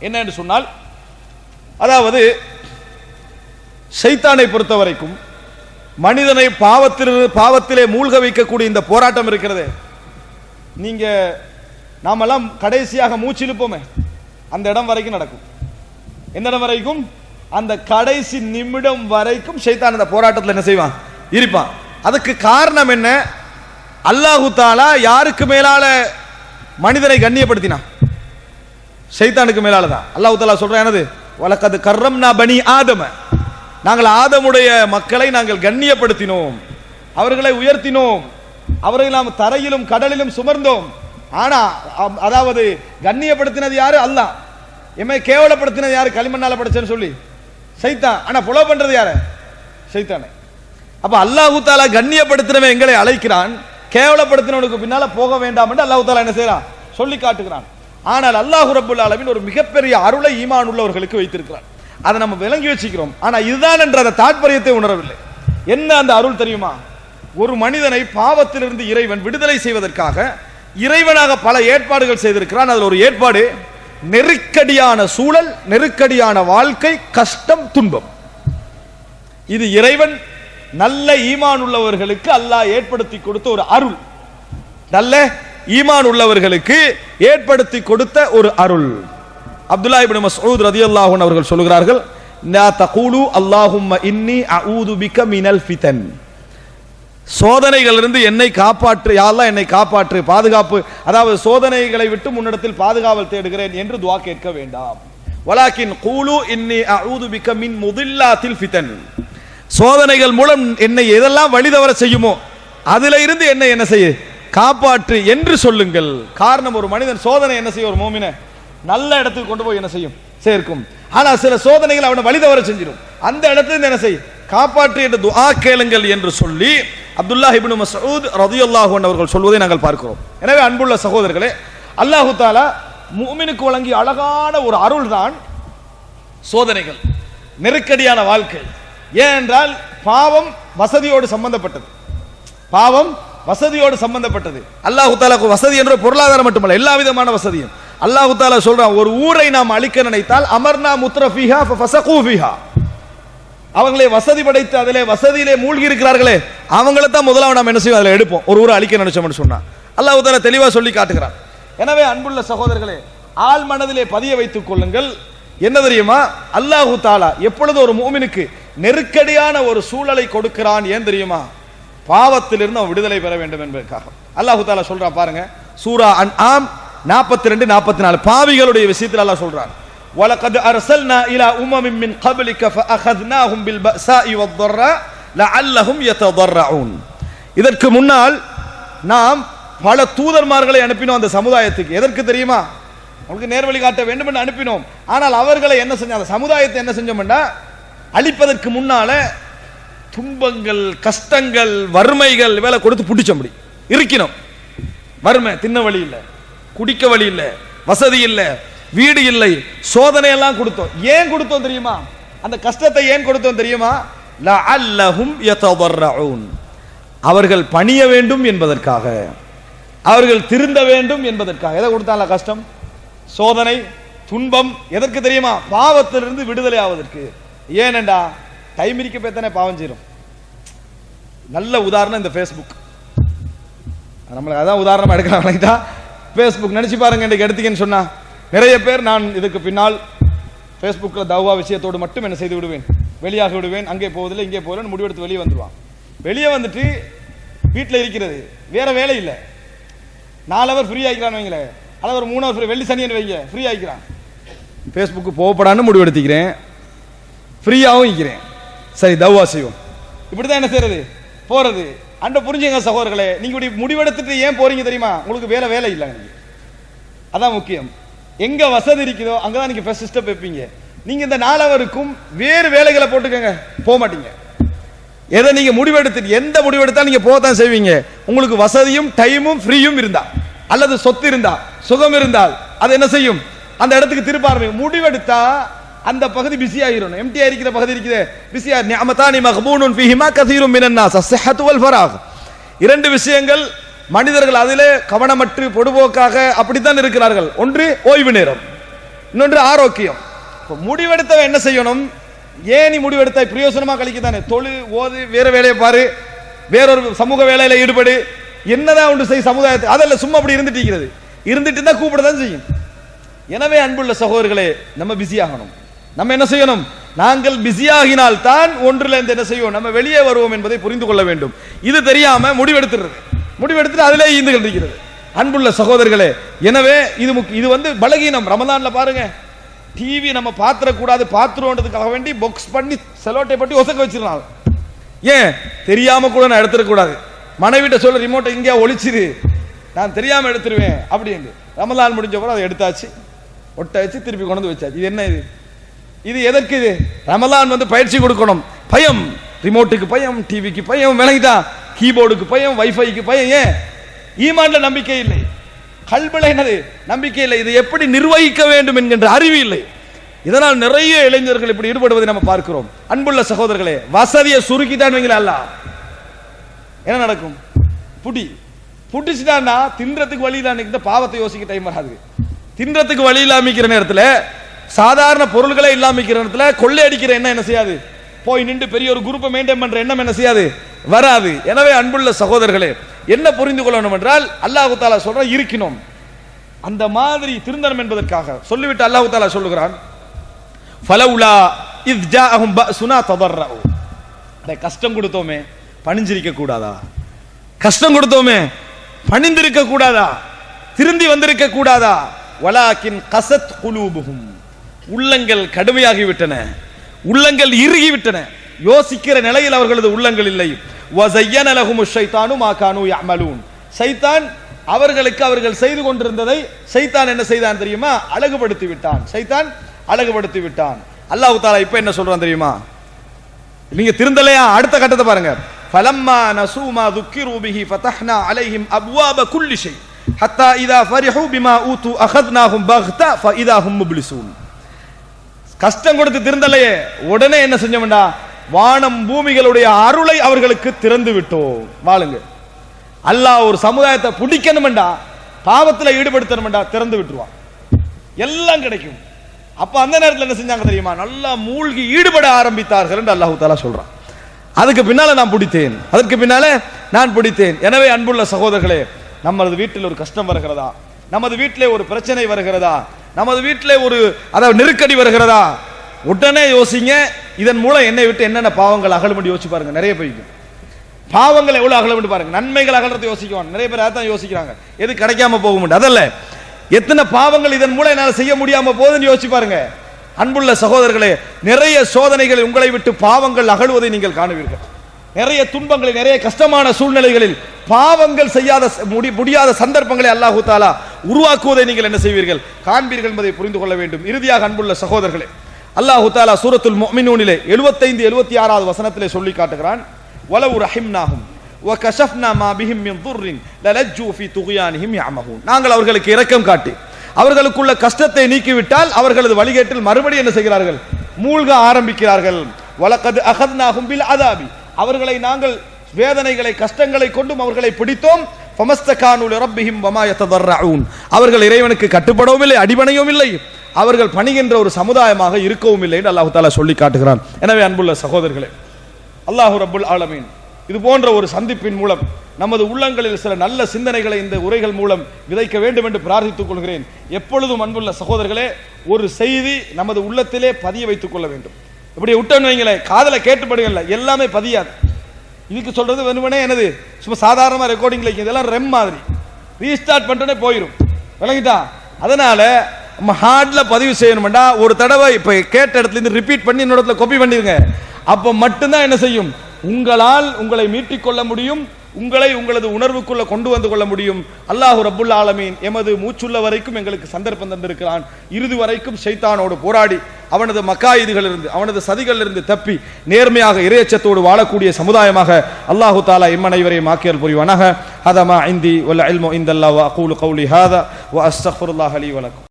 என்ன என்று சொன்னால் அதாவது சைத்தானை பொறுத்த வரைக்கும் மனிதனை பாவத்தில் பாவத்திலே மூழ்க வைக்கக்கூடிய இந்த போராட்டம் இருக்கிறது. நீங்க நாமெல்லாம் கடைசியாக மூச்சு இழுப்போமே அந்த இடம் வரைக்கும் நடக்கும். எந்த இடம் வரைக்கும்? அந்த கடைசி நிமிடம் வரைக்கும் சைத்தான் அந்த போராட்டத்தில் என்ன செய்வான்? இருப்பான். அதுக்கு காரணம் என்ன? அல்லாஹு தாலா யாருக்கு மேலால மனிதனை கண்ணியப்படுத்தினான்? சைத்தானுக்கு மேலால தான் அல்லாஹ் தாலா சொல்றான் என்னது? வலக்கது கர்ரம்னா பனி ஆதம. நாங்கள் ஆதமுடைய மக்களை நாங்கள் கண்ணியப்படுத்தினோம். அவர்களை உயர்த்தினோம். அவர்களை நாம் தரையிலும் கடலிலும் சுமர்ந்தோம். ஆனா அம்- அதாவது கண்ணியப்படுத்தினது யாரு? அல்லாஹ். எம்மை கேவலப்படுத்தினது யாரு? களிமண்ணால படைச்சேன்னு சொல்லி. சைத்தான். ஆனா புலோ பண்றது யாரு? சைத்தானே. அப்ப அல்லாஹு தாலா கண்ணியப்படுத்தினவன் எங்களை அழைக்கிறான். கேவலப்படுத்தினவனுக்கு பின்னால போக வேண்டாம் என்று அல்லாஹு தாலா என்ன செய்யறான்? சொல்லி காட்டுகிறான். ஆனால் அல்லாஹு ரபுல் அளவின் ஒரு மிகப்பெரிய அருளை ஈமான் உள்ளவர்களுக்கு வைத்திருக்கிறார். அதை நம்ம விளங்கி வச்சுக்கிறோம். ஆனா இதுதான் என்ற அந்த தாற்பயத்தை உணரவில்லை. என்ன அந்த அருள் தெரியுமா? ஒரு மனிதனை பாவத்திலிருந்து இறைவன் விடுதலை செய்வதற்காக இறைவனாக பல ஏற்பாடுகள் செய்திருக்கிறான். அதில் ஒரு ஏற்பாடு நெருக்கடியான சூழல் நெருக்கடியான வாழ்க்கை கஷ்டம் துன்பம். இது இறைவன் நல்ல ஈமான் உள்ளவர்களுக்கு அல்லாஹ் ஏற்படுத்தி கொடுத்த ஒரு அருள். நல்ல ஈமான் உள்ளவர்களுக்கு ஏற்படுத்தி கொடுத்த ஒரு அருள். அப்துல்லா இப்னு மஸ்ஊத் ரதி அல்லாஹூன் அவர்கள் சொல்கிறார்கள் லா தகூலு அல்லாஹும்ம இன்னி அஊது பிக்க மினல் ஃபிதன். சோதனைகளிலிருந்து என்னை காப்பாற்று யாரெல்லாம் என்னை காப்பாற்று பாதுகாப்பு அதாவது சோதனைகளை விட்டு முன்னிடத்தில் பாதுகாவல் தேடுகிறேன் என்று துவா கேட்க வேண்டாம். வலாக்கின் கூலு இன்னி அஊது பிக்க மின் முதில்லாத்தில் ஃபிதன். சோதனைகள் மூலம் என்னை எதெல்லாம் வழிதவர செய்யுமோ அதிலிருந்து என்னை என்ன செய்ய? காப்பாற்று என்று சொல்லுங்கள். காரணம் ஒரு மனிதன் சோதனை என்ன செய்யும் ஒரு மோமின? நல்ல இடத்துக்கு கொண்டு போய் என்ன செய்யும்? சேர்க்கும். ஆனா சில சோதனைகள் அவனை வழிதவர செஞ்சிடும். அந்த இடத்துல என்ன செய்யும்? காப்பாற்று என்று துஆ கேளுங்கள் என்று சொல்லி அப்துல்லா இப்னு மசூத் ரதியல்லாஹு அவர்கள் சொல்வதை நாங்கள் பார்க்கிறோம். எனவே அன்புள்ள சகோதரர்களே அல்லாஹு தாலா மூமினுக்கு வழங்கிய அழகான ஒரு அருள் தான் சோதனைகள். நெருக்கடியான வாழ்க்கை. ஏனென்றால் பாவம் வசதியோடு சம்பந்தப்பட்டது. பாவம் வசதியோடு சம்பந்தப்பட்டது. அல்லாஹு தாலாக்கு வசதி என்ற பொருளாதாரம் மட்டுமல்ல எல்லா விதமான வசதியும். அல்லாஹு தாலா சொல்றான் ஒரு ஊரை நாம் அழிக்க நினைத்தால் அமர்னா முத்ரஃபிஹா ஃபசகூ ஃபிஹா. அவங்களே வசதி படைத்து அதிலே வசதியிலே மூழ்கி இருக்கிறார்களே அவங்கள தான் முதல்ல நாம் என்ன செய்வோம் அதில் எடுப்போம். ஒரு ஊரை அழிக்க நினைச்சோம்னு சொன்னா அல்லாஹ் தாலா தெளிவாக சொல்லி காட்டுகிறான். எனவே அன்புள்ள சகோதரர்களே ஆள் மனதிலே பதிய வைத்துக் கொள்ளுங்கள். என்ன தெரியுமா? அல்லாஹு தாலா எப்பொழுது ஒரு மூமினுக்கு நெருக்கடியான ஒரு சூழலை கொடுக்கிறான் ஏன் தெரியுமா? பாவத்திலிருந்து அவன் விடுதலை பெற வேண்டும் என்பதற்காக அல்லாஹு தாலா சொல்றான் பாருங்க சூரா அன் ஆம் நாற்பத்தி ரெண்டு நாற்பத்தி நாலு பாவிகளுடைய விஷயத்தில் அல்லாஹ் சொல்றான் وَلَقَدْ أَرْسَلْنَا إِلَى أُمَمٍ مِّن قَبْلِكَ فَأَخَذْنَاهُمْ بِالْبَأْسَاءِ وَالضَّرَّاءِ لَعَلَّهُمْ يَتَضَرَّعُونَ இதற்கு முன்னால் நாம் பல தூதர்மார்களை அனுப்பினோம் அந்த சமுதாயத்துக்கு எதற்கு தெரியுமா அவங்களுக்கு நேர்வழி காட்ட வேண்டும் என்று அனுப்பினோம் ஆனால் அவர்களை என்ன செஞ்சோம் அந்த சமுதாயத்தை என்ன செஞ்சோம்னா அழிப்பதற்கு முன்னால துன்பங்கள் கஷ்டங்கள் வறுமைகள் வேலை கொடுத்து பிடிச்ச முடி. இருக்கணும். வறுமை தின்ன வழி இல்லை. குடிக்க வழி இல்லை. வசதி இல்லை. வீடு இல்லை. சோதனை எல்லாம் கொடுத்தோம். ஏன் கொடுத்தோம் தெரியுமா? அந்த கஷ்டத்தை ஏன் கொடுத்தோம் தெரியுமா? அவர்கள் பணிய வேண்டும் என்பதற்காக. அவர்கள் திருந்த வேண்டும் என்பதற்காக. எதை கொடுத்தால கஷ்டம்? சோதனை துன்பம். எதற்கு தெரியுமா? பாவத்திலிருந்து விடுதலை ஆவதற்கு. ஏனெண்டா டைம் இருக்க பேத்தானே பாவம் செய்யும் நல்ல உதாரணம் இந்த ஃபேஸ்புக் நம்மளுக்கு அதான் உதாரணமா எடுக்கிறாங்க ஃபேஸ்புக் நினச்சி பாருங்க இன்றைக்கு எடுத்தீங்கன்னு சொன்னால் நிறைய பேர் நான் இதுக்கு பின்னால் ஃபேஸ்புக்கில் தவ்வா விஷயத்தோடு மட்டும் என்ன செய்து விடுவேன். வெளியாக விடுவேன் அங்கே போவதில்லை இங்கே போகலன்னு முடிவெடுத்து வெளியே வந்துடுவான் வெளியே வந்துட்டு வீட்டில் இருக்கிறது வேற வேலை இல்லை. நாலு அவர் ஃப்ரீ ஆகிக்கிறான்னு வைங்களேன் அல்லது ஒரு மூணு அவர் ஃப்ரீ வெள்ளி சனியன் வைங்க ஃப்ரீ ஆகிக்கிறான் ஃபேஸ்புக்கு போகப்படான்னு முடிவெடுத்துக்கிறேன். ஃப்ரீயாகவும் இருக்கிறேன். சரி தவ்வா செய்வோம். இப்படி தான் என்ன செய்யறது போறது. அண்ட புரிஞ்சுங்க சகோதரர்களே நீங்க இப்படி முடிவெடுத்துட்டு ஏன் போறீங்க தெரியுமா? உங்களுக்கு வேலை வேலை இல்லை நீங்க அதான் முக்கியம். எங்க வசதி இருக்குதோ அங்கதான் நீங்க ஃபஸ்ட் ஸ்டெப் வைப்பீங்க. நீங்க இந்த நாலவருக்கும் வேறு வேலைகளை போட்டுக்கோங்க. போக மாட்டீங்க. எதை நீங்க முடிவெடுத்து எந்த முடிவெடுத்தாலும் நீங்க போகத்தான் செய்வீங்க? உங்களுக்கு வசதியும் டைமும் ஃப்ரீயும் இருந்தா. அல்லது சொத்து இருந்தா சுகம் இருந்தால் அது என்ன செய்யும்? அந்த இடத்துக்கு திருப்ப ஆரம்பிக்கும் முடிவெடுத்தா அந்த பகுதி பிஸி ஆயிரும். எம்டி இருக்கிற பகுதி இருக்குது. பிஸியா நிஅமதானி மக்பூனுன் ஃபீஹிமா கதீரும் மினன் நாஸ். வல் ஃபராக். இரண்டு விஷயங்கள் மனிதர்கள் அதிலே கவனமற்று பொடுபோக்காக அப்படித்தான் இருக்கிறார்கள். ஒன்று ஓய்வு நேரம். இன்னொன்று ஆரோக்கியம். இப்போ முடிவெடுத்தவன் என்ன செய்யணும்? ஏன் நீ முடிவெடுத்த பிரயோசனமா கழிக்கத்தானே. தொழு ஓது வேற வேலையை பாரு. வேறொரு சமூக வேலையில ஈடுபடு. என்னதான் ஒன்று செய் சமுதாயத்தை அதல்ல சும்மா அப்படி இருந்துட்டு இருக்கிறது. இருந்துட்டு தான் கூப்பிட தான் செய்யும். எனவே அன்புள்ள சகோதரர்களே நம்ம பிஸி ஆகணும். நம்ம என்ன செய்யணும்? நாங்கள் பிஸியாகினால் தான் ஒன்றில் இருந்து என்ன செய்வோம்? நம்ம வெளியே வருவோம் என்பதை புரிந்து கொள்ள வேண்டும். இது தெரியாம முடிவெடுத்துறது முடிவெடுத்துட்டு அதிலே ஈந்து கொண்டிருக்கிறது அன்புள்ள சகோதரர்களே எனவே இது இது வந்து பலகீனம். ரமதான்ல பாருங்க. டிவி நம்ம பாத்திரக்கூடாது பாத்திரம்ன்றதுக்காக வேண்டி பாக்ஸ் பண்ணி செலோட்டை பட்டி ஒசக்க வச்சிருந்தாங்க ஏன்? தெரியாம கூட நான் எடுத்துடக்கூடாது மனைவிட்ட சொல்ல ரிமோட்டை இங்கே ஒழிச்சிரு நான் தெரியாம எடுத்துருவேன். அப்படின்னு ரமலான் முடிஞ்ச பிறகு அதை எடுத்தாச்சு. ஒட்ட வச்சு திருப்பி கொண்டு வச்சாச்சு. இது என்ன இது? இது எதற்கு இது? ரமலான் வந்து பயிற்சி கொடுக்கணும். பயம். ரிமோட்டுக்கு பயம் டிவிக்கு பயம் விளங்கிட்டா கீபோர்டுக்கு பயம் வைஃபைக்கு பயம் ஏன்? ஈமான்ல நம்பிக்கை இல்லை. கல்வில என்னது? நம்பிக்கை இல்லை. இதை எப்படி நிர்வகிக்க வேண்டும் என்கின்ற அறிவு இல்லை. இதனால் நிறைய இளைஞர்கள் இப்படி ஈடுபடுவதை நம்ம பார்க்கிறோம். அன்புள்ள சகோதரர்களே வசதியை சுருக்கிட்டான் வைங்களா அல்ல என்ன நடக்கும்? புடி. புடிச்சிட்டான்னா தின்றதுக்கு வழி இல்லாமல் பாவத்தை யோசிக்க டைம் வராது. தின்றதுக்கு வழி இல்லாமிக்கிற நேரத்துல சாதாரண பொருள்களே இல்லாம இருக்கிற இடத்துல கொள்ளையடிக்கிற எண்ணம் என்ன செய்யாது? போய் நின்று பெரிய ஒரு குரூப்பை மெயின்டைன் பண்ற எண்ணம் என்ன செய்யாது? வராது. எனவே அன்புள்ள சகோதரர்களே என்ன புரிந்து கொள்ளணும் என்றால் அல்லாஹு தாலா சொல்ற இருக்கணும். அந்த மாதிரி திருந்தனம் என்பதற்காக. சொல்லிவிட்டு அல்லாஹு தாலா சொல்லுகிறான் ஃபலவுலா ஜா ஜாஅஹும் ப சுனா அடே கஷ்டம் கொடுத்தோமே பணிஞ்சிருக்க கூடாதா? கஷ்டம் கொடுத்தோமே பணிந்திருக்க கூடாதா? திருந்தி வந்திருக்க கூடாதா? வலாக்கின் கசத் குலூபுகும் உள்ளங்கள் கடுமையாகி விட்டன உள்ளங்கள் இறுகி விட்டன யோசிக்கிற நிலையில் அவர்களது உள்ளங்கள் இல்லை. சைத்தான் அவர்களுக்கு அவர்கள் செய்து கொண்டிருந்ததை சைத்தான் என்ன செய்தான் தெரியுமா? அழகுபடுத்தி விட்டான் சைத்தான் அழகுபடுத்தி விட்டான் அல்லாஹு தாலா இப்ப என்ன சொல்றான் தெரியுமா? நீங்க திருந்தலையா? அடுத்த கட்டத்தை பாருங்க. பலம்மா நசூமா துக்கி ரூபிஹி ஃபதஹ்னா அலைஹிம் அப்வாப குல்லிஷை ஹத்தா இதா ஃபரிஹு பிமா ஊது அகத்னாஹும் பக்தா ஃபஇதா ஹும் முப்லிசூன். கஷ்டம் கொடுத்து திருந்தலையே. உடனே என்ன செஞ்சோம்டா வானம் பூமிகளுடைய அருளை அவர்களுக்கு திறந்து விட்டோம். வாழுங்க. அல்லாஹ் ஒரு சமுதாயத்தை பிடிக்கணும்டா பாவத்தில் ஈடுபடுத்தணும்டா திறந்து விட்டுருவான் எல்லாம் கிடைக்கும். அப்ப அந்த நேரத்தில் என்ன செஞ்சாங்க தெரியுமா? நல்லா மூழ்கி ஈடுபட ஆரம்பித்தார்கள் என்று அல்லாஹு தாலா சொல்றான். அதுக்கு பின்னால நான் பிடித்தேன். அதற்கு பின்னால நான் பிடித்தேன். எனவே அன்புள்ள சகோதரர்களே நமது வீட்டில் ஒரு கஷ்டம் வருகிறதா? நமது வீட்டிலே ஒரு பிரச்சனை வருகிறதா? நமது வீட்டிலே ஒரு அதாவது நெருக்கடி வருகிறதா? உடனே யோசிங்க. இதன் மூலம் என்னை விட்டு என்னென்ன பாவங்கள் அகலும்படி யோசிச்சு பாருங்க. நிறைய போய்க்கு பாவங்கள் எவ்வளவு அகலம்னு பாருங்க. நன்மைகள் அகலத்தை யோசிக்குவாங்க நிறைய பேர் அதான் யோசிக்கிறாங்க. எது கிடைக்காம போக முடியும் அதல்ல எத்தனை பாவங்கள் இதன் மூலம் என்னால் செய்ய முடியாம போகுதுன்னு யோசிச்சு பாருங்க. அன்புள்ள சகோதரர்களே நிறைய சோதனைகள் உங்களை விட்டு பாவங்கள் அகழுவதை நீங்கள் காணுவீர்கள். நிறைய துன்பங்களை நிறைய கஷ்டமான சூழ்நிலைகளில் பாவங்கள் செய்யாத முடியாத சந்தர்ப்பங்களை அல்லாஹு தாலா உருவாக்குவதை நீங்கள் என்ன செய்வீர்கள்? காண்பீர்கள் என்பதை புரிந்து கொள்ள வேண்டும். இறுதியாக அன்புள்ள சகோதரர்களே அல்லாஹு தாலா சூரத்துல் மினூனிலே எழுபத்தைந்து எழுபத்தி ஆறாவது வசனத்திலே சொல்லி காட்டுகிறான் வலவு ரஹிம் நாகும் நாங்கள் அவர்களுக்கு இரக்கம் காட்டி அவர்களுக்குள்ள கஷ்டத்தை நீக்கிவிட்டால் அவர்களது வழிகேட்டில் மறுபடியும் என்ன செய்கிறார்கள்? மூழ்க ஆரம்பிக்கிறார்கள். வலக்கது அகத்னாகும் பில் அதாபி அவர்களை நாங்கள் வேதனைகளை கஷ்டங்களை கொண்டும் அவர்களை பிடித்தோம். அவர்கள் இறைவனுக்கு கட்டுப்படவும் இல்லை அடிபணையும் இல்லை. அவர்கள் பணிகின்ற ஒரு சமுதாயமாக இருக்கவும் இல்லை என்று அல்லாஹு தாலா சொல்லி காட்டுகிறான். எனவே அன்புள்ள சகோதரர்களே அல்லாஹு ரபுல் ஆலமீன் இது போன்ற ஒரு சந்திப்பின் மூலம் நமது உள்ளங்களில் சில நல்ல சிந்தனைகளை இந்த உரைகள் மூலம் விதைக்க வேண்டும் என்று பிரார்த்தித்துக் கொள்கிறேன். எப்பொழுதும் அன்புள்ள சகோதரர்களே ஒரு செய்தி நமது உள்ளத்திலே பதிய வைத்துக் கொள்ள வேண்டும். இப்படி விட்டோன்னு வைங்களேன் காதல கேட்டுப்படுங்கல்ல எல்லாமே பதியாது. இதுக்கு சொல்றது வெறுமனே என்னது? சும்மா சாதாரணமா ரெக்கார்டிங்ல இதெல்லாம் ரெம் மாதிரி. ரீஸ்டார்ட் பண்ணிட்டோன்னே போயிடும் விளங்கிட்டா? அதனால நம்ம ஹார்ட்ல பதிவு செய்யணும்டா ஒரு தடவை இப்ப கேட்ட இடத்துல இருந்து ரிப்பீட் பண்ணி இன்னொரு இடத்துல காப்பி பண்ணிடுங்க. அப்ப மட்டும்தான் என்ன செய்யும்? உங்களால் உங்களை மீட்டிக்கொள்ள முடியும். உங்களை உங்களது உணர்வுக்குள்ள கொண்டு வந்து கொள்ள முடியும். அல்லாஹு ரபுல் ஆலமீன் எமது மூச்சுள்ள வரைக்கும் எங்களுக்கு சந்தர்ப்பம் தந்திருக்கிறான். இறுதி வரைக்கும் சைத்தானோடு போராடி அவனது மக்காயுதுகளிலிருந்து அவனது சதிகளிலிருந்து தப்பி நேர்மையாக இறையச்சத்தோடு வாழக்கூடிய சமுதாயமாக அல்லாஹு தாலா இம்மனைவரையும் ஆக்கியல் புரிவானாக. ஹதமா இந்தி வல்ல இல்மு இந்தல்லா வ அகூலு கௌலி ஹாதா வ அலி வணக்கம் வலக்கும்